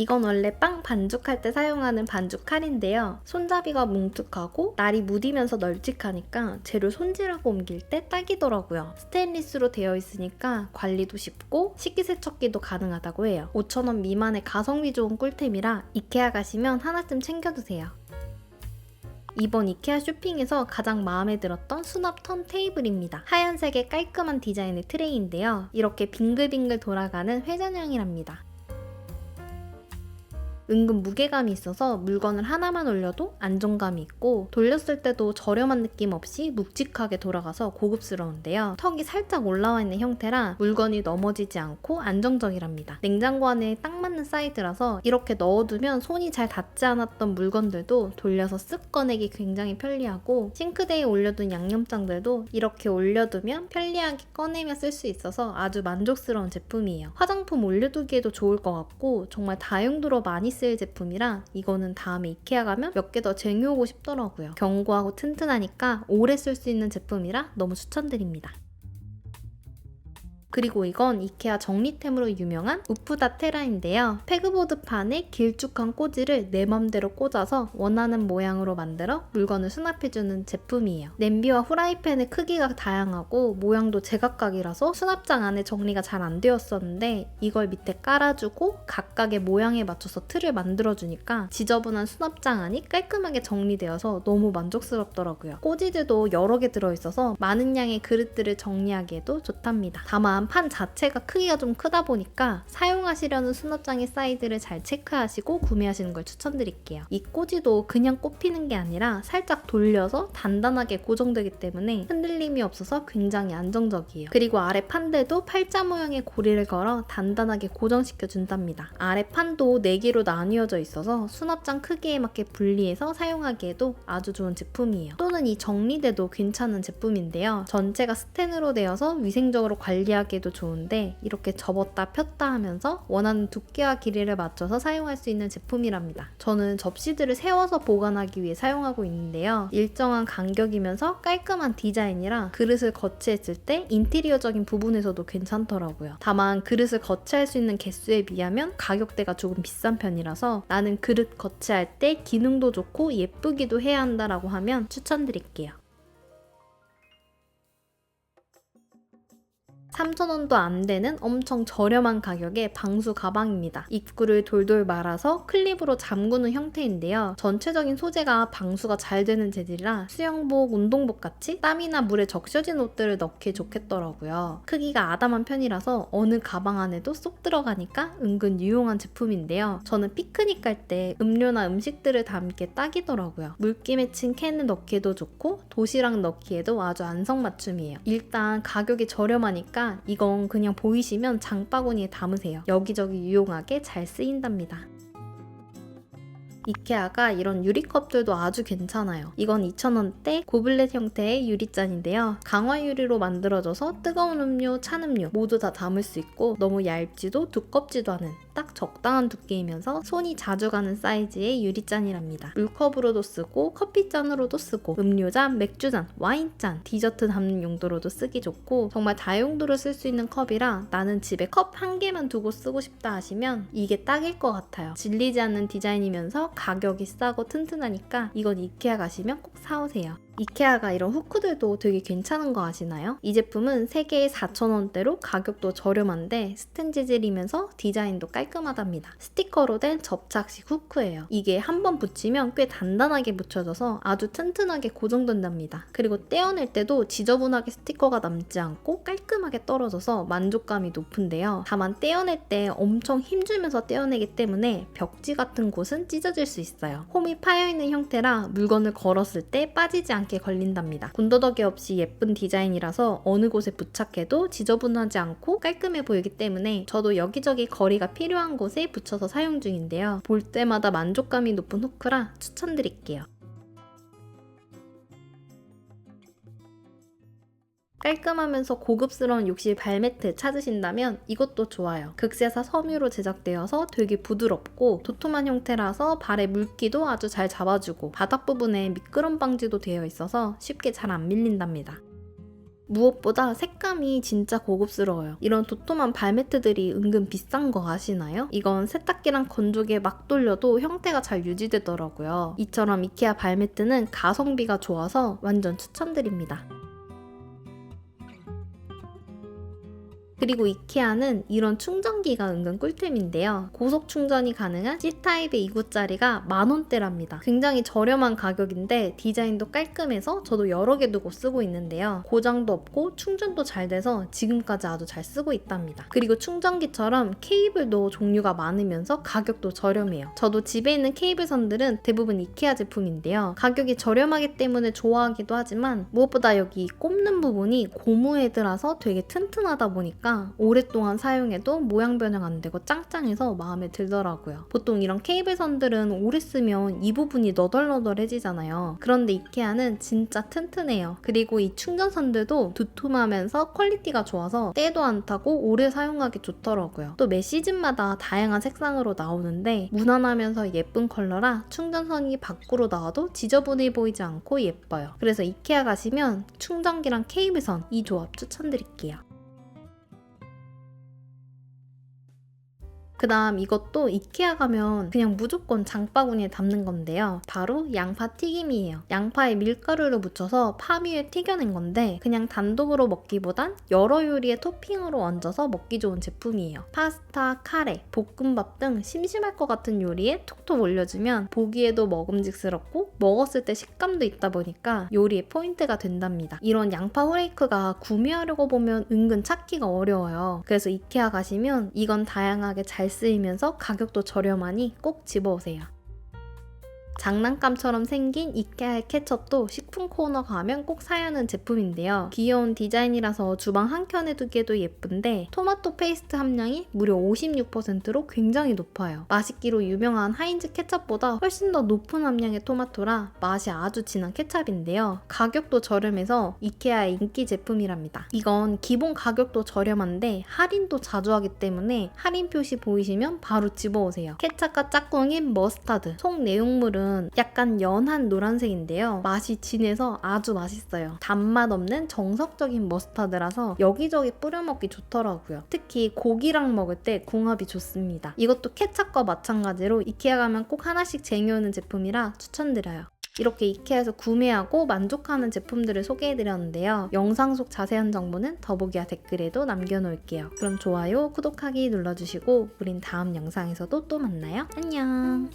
이건 원래 빵 반죽할 때 사용하는 반죽 칼인데요. 손잡이가 뭉툭하고 날이 무디면서 널찍하니까 재료 손질하고 옮길 때 딱이더라고요. 스테인리스로 되어 있으니까 관리도 쉽고 식기세척기도 가능하다고 해요. 5,000원 미만의 가성비 좋은 꿀템이라 이케아 가시면 하나쯤 챙겨두세요. 이번 이케아 쇼핑에서 가장 마음에 들었던 수납 턴 테이블입니다. 하얀색의 깔끔한 디자인의 트레이인데요. 이렇게 빙글빙글 돌아가는 회전형이랍니다. 은근 무게감이 있어서 물건을 하나만 올려도 안정감이 있고 돌렸을 때도 저렴한 느낌 없이 묵직하게 돌아가서 고급스러운데요. 턱이 살짝 올라와 있는 형태라 물건이 넘어지지 않고 안정적이랍니다. 냉장고 안에 딱 맞는 사이즈라서 이렇게 넣어두면 손이 잘 닿지 않았던 물건들도 돌려서 쓱 꺼내기 굉장히 편리하고 싱크대에 올려둔 양념장들도 이렇게 올려두면 편리하게 꺼내며 쓸 수 있어서 아주 만족스러운 제품이에요. 화장품 올려두기에도 좋을 것 같고 정말 다용도로 많이 쓸 제품이라 이거는 다음에 이케아 가면 몇 개 더 쟁여오고 싶더라고요. 견고하고 튼튼하니까 오래 쓸 수 있는 제품이라 너무 추천드립니다. 그리고 이건 이케아 정리템으로 유명한 우프다 테라인데요. 페그보드 판에 길쭉한 꽂이를 내 맘대로 꽂아서 원하는 모양으로 만들어 물건을 수납해주는 제품이에요. 냄비와 후라이팬의 크기가 다양하고 모양도 제각각이라서 수납장 안에 정리가 잘 안 되었었는데 이걸 밑에 깔아주고 각각의 모양에 맞춰서 틀을 만들어주니까 지저분한 수납장 안이 깔끔하게 정리되어서 너무 만족스럽더라고요. 꽂이들도 여러 개 들어있어서 많은 양의 그릇들을 정리하기에도 좋답니다. 다만 판 자체가 크기가 좀 크다 보니까 사용하시려는 수납장의 사이즈를 잘 체크하시고 구매하시는 걸 추천드릴게요. 이 꽂이도 그냥 꼽히는 게 아니라 살짝 돌려서 단단하게 고정되기 때문에 흔들림이 없어서 굉장히 안정적이에요. 그리고 아래 판들도 팔자 모양의 고리를 걸어 단단하게 고정시켜 준답니다. 아래 판도 4개로 나뉘어져 있어서 수납장 크기에 맞게 분리해서 사용하기에도 아주 좋은 제품이에요. 또는 이 정리대도 괜찮은 제품인데요. 전체가 스텐으로 되어서 위생적으로 관리하기 에도 좋은데 이렇게 접었다 폈다 하면서 원하는 두께와 길이를 맞춰서 사용할 수 있는 제품이랍니다. 저는 접시들을 세워서 보관하기 위해 사용하고 있는데요. 일정한 간격이면서 깔끔한 디자인이라 그릇을 거치했을 때 인테리어적인 부분에서도 괜찮더라고요. 다만 그릇을 거치할 수 있는 개수에 비하면 가격대가 조금 비싼 편이라서 나는 그릇 거치할 때 기능도 좋고 예쁘기도 해야 한다라고 하면 추천드릴게요. 3,000원도 안 되는 엄청 저렴한 가격의 방수 가방입니다. 입구를 돌돌 말아서 클립으로 잠그는 형태인데요. 전체적인 소재가 방수가 잘 되는 재질이라 수영복, 운동복 같이 땀이나 물에 적셔진 옷들을 넣기 좋겠더라고요. 크기가 아담한 편이라서 어느 가방 안에도 쏙 들어가니까 은근 유용한 제품인데요. 저는 피크닉 갈 때 음료나 음식들을 담기에 딱이더라고요. 물기 맺힌 캔을 넣기에도 좋고 도시락 넣기에도 아주 안성맞춤이에요. 일단 가격이 저렴하니까 이건 그냥 보이시면 장바구니에 담으세요. 여기저기 유용하게 잘 쓰인답니다. 이케아가 이런 유리컵들도 아주 괜찮아요. 이건 2,000원대 고블렛 형태의 유리잔인데요. 강화 유리로 만들어져서 뜨거운 음료, 찬 음료 모두 다 담을 수 있고 너무 얇지도 두껍지도 않은 딱 적당한 두께이면서 손이 자주 가는 사이즈의 유리잔이랍니다. 물컵으로도 쓰고 커피잔으로도 쓰고 음료잔, 맥주잔, 와인잔, 디저트 담는 용도로도 쓰기 좋고 정말 다용도로 쓸 수 있는 컵이라 나는 집에 컵 한 개만 두고 쓰고 싶다 하시면 이게 딱일 것 같아요. 질리지 않는 디자인이면서 가격이 싸고 튼튼하니까 이건 이케아 가시면 꼭 사오세요. 이케아가 이런 후크들도 되게 괜찮은 거 아시나요? 이 제품은 3개에 4,000원대로 가격도 저렴한데 스텐 재질이면서 디자인도 깔끔하답니다. 스티커로 된 접착식 후크예요. 이게 한 번 붙이면 꽤 단단하게 붙여져서 아주 튼튼하게 고정된답니다. 그리고 떼어낼 때도 지저분하게 스티커가 남지 않고 깔끔하게 떨어져서 만족감이 높은데요. 다만 떼어낼 때 엄청 힘주면서 떼어내기 때문에 벽지 같은 곳은 찢어질 수 있어요. 홈이 파여있는 형태라 물건을 걸었을 때 빠지지 않게 걸린답니다. 군더더기 없이 예쁜 디자인이라서 어느 곳에 부착해도 지저분하지 않고 깔끔해 보이기 때문에 저도 여기저기 거리가 필요한 곳에 붙여서 사용 중인데요. 볼 때마다 만족감이 높은 후크라 추천드릴게요. 깔끔하면서 고급스러운 욕실 발매트 찾으신다면 이것도 좋아요. 극세사 섬유로 제작되어서 되게 부드럽고 도톰한 형태라서 발에 물기도 아주 잘 잡아주고 바닥 부분에 미끄럼 방지도 되어 있어서 쉽게 잘 안 밀린답니다. 무엇보다 색감이 진짜 고급스러워요. 이런 도톰한 발매트들이 은근 비싼 거 아시나요? 이건 세탁기랑 건조기에 막 돌려도 형태가 잘 유지되더라고요. 이처럼 이케아 발매트는 가성비가 좋아서 완전 추천드립니다. 그리고 이케아는 이런 충전기가 은근 꿀템인데요. 고속 충전이 가능한 C타입의 2구짜리가 만원대랍니다. 굉장히 저렴한 가격인데 디자인도 깔끔해서 저도 여러 개 두고 쓰고 있는데요. 고장도 없고 충전도 잘 돼서 지금까지 아주 잘 쓰고 있답니다. 그리고 충전기처럼 케이블도 종류가 많으면서 가격도 저렴해요. 저도 집에 있는 케이블 선들은 대부분 이케아 제품인데요. 가격이 저렴하기 때문에 좋아하기도 하지만 무엇보다 여기 꼽는 부분이 고무헤드라서 되게 튼튼하다 보니까 오랫동안 사용해도 모양 변형 안 되고 짱짱해서 마음에 들더라고요. 보통 이런 케이블 선들은 오래 쓰면 이 부분이 너덜너덜해지잖아요. 그런데 이케아는 진짜 튼튼해요. 그리고 이 충전선들도 두툼하면서 퀄리티가 좋아서 때도 안 타고 오래 사용하기 좋더라고요. 또 매 시즌마다 다양한 색상으로 나오는데 무난하면서 예쁜 컬러라 충전선이 밖으로 나와도 지저분해 보이지 않고 예뻐요. 그래서 이케아 가시면 충전기랑 케이블선 이 조합 추천드릴게요. 그 다음 이것도 이케아 가면 그냥 무조건 장바구니에 담는 건데요. 바로 양파 튀김이에요. 양파에 밀가루를 묻혀서 파 위에 튀겨낸 건데 그냥 단독으로 먹기보단 여러 요리에 토핑으로 얹어서 먹기 좋은 제품이에요. 파스타, 카레, 볶음밥 등 심심할 것 같은 요리에 톡톡 올려주면 보기에도 먹음직스럽고 먹었을 때 식감도 있다 보니까 요리의 포인트가 된답니다. 이런 양파 후레이크가 구매하려고 보면 은근 찾기가 어려워요. 그래서 이케아 가시면 이건 다양하게 잘 쓰이면서 가격도 저렴하니 꼭 집어오세요. 장난감처럼 생긴 이케아의 케첩도 식품 코너 가면 꼭 사야 하는 제품인데요. 귀여운 디자인이라서 주방 한켠에 두기에도 예쁜데 토마토 페이스트 함량이 무려 56%로 굉장히 높아요. 맛있기로 유명한 하인즈 케첩보다 훨씬 더 높은 함량의 토마토라 맛이 아주 진한 케첩인데요. 가격도 저렴해서 이케아의 인기 제품이랍니다. 이건 기본 가격도 저렴한데 할인도 자주 하기 때문에 할인 표시 보이시면 바로 집어오세요. 케첩과 짝꿍인 머스타드, 속 내용물은 약간 연한 노란색인데요. 맛이 진해서 아주 맛있어요. 단맛 없는 정석적인 머스타드라서 여기저기 뿌려 먹기 좋더라고요. 특히 고기랑 먹을 때 궁합이 좋습니다. 이것도 케찹과 마찬가지로 이케아 가면 꼭 하나씩 쟁여오는 제품이라 추천드려요. 이렇게 이케아에서 구매하고 만족하는 제품들을 소개해드렸는데요. 영상 속 자세한 정보는 더보기와 댓글에도 남겨놓을게요. 그럼 좋아요, 구독하기 눌러주시고 우린 다음 영상에서도 또 만나요. 안녕!